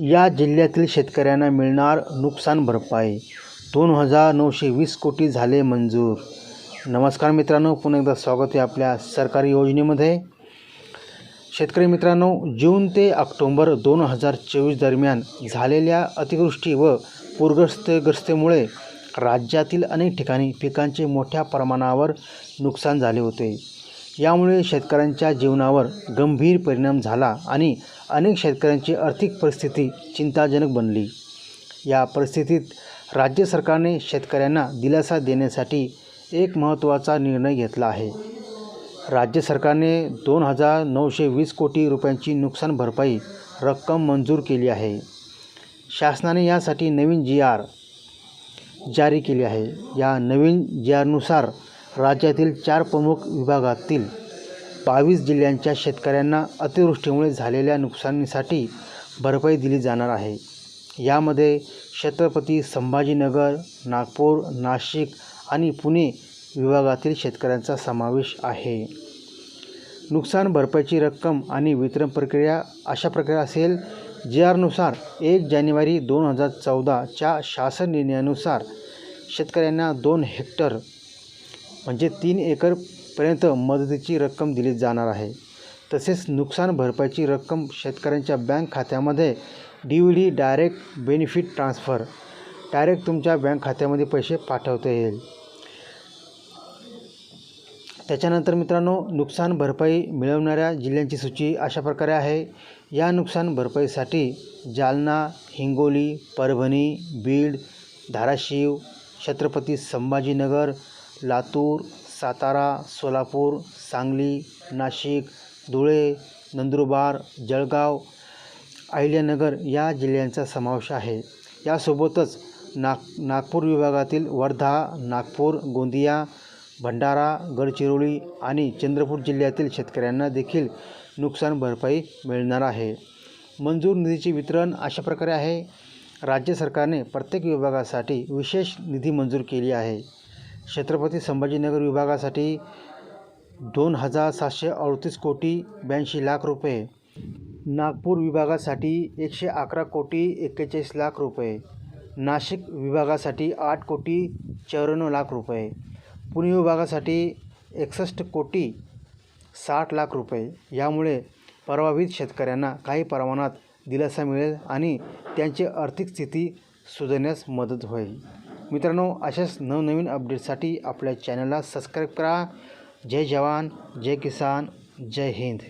या जिल्ह्यातील शेतकऱ्यांना मिळणार नुकसान भरपाई. दोन हजार नऊशे वीस कोटी झाले मंजूर. नमस्कार मित्रांनो पुन्हा एकदा स्वागत आहे आपल्या सरकारी योजनेमध्ये. शेतकरी मित्रांनो जून ते ऑक्टोंबर दोन हजार चोवीस दरम्यान झालेल्या अतिवृष्टी व पूरग्रस्तग्रस्तेमुळे राज्यातील अनेक ठिकाणी पिकांचे मोठ्या प्रमाणावर नुकसान झाले होते. यामुळे शेतकऱ्यांच्या जीवनावर गंभीर परिणाम झाला आणि अनेक शेतकऱ्यांची आर्थिक परिस्थिती चिंताजनक बनली. या परिस्थितीत राज्य सरकारने शेतकऱ्यांना दिलासा देण्यासाठी एक महत्त्वाचा निर्णय घेतला आहे. राज्य सरकारने दोन हजार नऊशे वीस कोटी रुपयांची नुकसान भरपाई रक्कम मंजूर केली आहे. शासनाने यासाठी नवीन जी आर जारी केली आहे. या नवीन जी आरनुसार राज्यातील चार प्रमुख विभागातील बावीस जिल्ह्यांच्या शेतकऱ्यांना अतिवृष्टीमुळे झालेल्या नुकसानीसाठी भरपाई दिली जाणार आहे. यामध्ये छत्रपती संभाजीनगर नागपूर नाशिक आणि पुणे विभागातील शेतकऱ्यांचा समावेश आहे. नुकसान भरपाईची रक्कम आणि वितरण प्रक्रिया अशा प्रकारे असेल जे आरनुसार एक जानेवारी दोन हजार चौदाच्या शासन निर्णयानुसार शेतकऱ्यांना दोन हेक्टर म्हणजे तीन एकरपर्यंत मदतीची रक्कम दिली जाणार आहे. तसेच नुकसान भरपाईची रक्कम शेतकऱ्यांच्या बँक खात्यामध्ये D V D direct benefit transfer direct तुमच्या बँक खात्यामध्ये पैसे पाठवता येईल. त्याच्यानंतर मित्रांनो नुकसान भरपाई मिळवणाऱ्या जिल्ह्यांची सूची अशा प्रकारे आहे. या नुकसान भरपाईसाठी जालना हिंगोली परभणी बीड धाराशिव छत्रपती संभाजीनगर लातूर सातारा सोलापूर सांगली नाशिक धुळे नंदुरबार जळगाव अहिल्यानगर या जिल्ह्यांचा समावेश आहे. यासोबतच नाग नागपूर विभागातील वर्धा नागपूर गोंदिया भंडारा गडचिरोली आणि चंद्रपूर जिल्ह्यातील शेतकऱ्यांना देखील नुकसान भरपाई मिळणार आहे. मंजूर निधीचे वितरण अशा प्रकारे आहे. राज्य सरकारने प्रत्येक विभागासाठी विशेष निधी मंजूर केली आहे. छत्रपती संभाजीनगर विभागासाठी दोन हजार सातशे अडतीस कोटी ब्याऐंशी लाख रुपये. नागपूर विभागासाठी एकशे अकरा कोटी एक्केचाळीस लाख रुपये. नाशिक विभागासाठी आठ कोटी चौऱ्याण्णव लाख रुपये. पुणे विभागासाठी एकसष्ट कोटी साठ लाख रुपये. यामुळे प्रभावित शेतकऱ्यांना काही प्रमाणात दिलासा मिळेल आणि त्यांची आर्थिक स्थिती सुधारण्यास मदत होईल. मित्रांनो अशाच नवनवीन अपडेटसाठी आपल्या चॅनलला सबस्क्राईब करा. जय जवान जय किसान जय हिंद.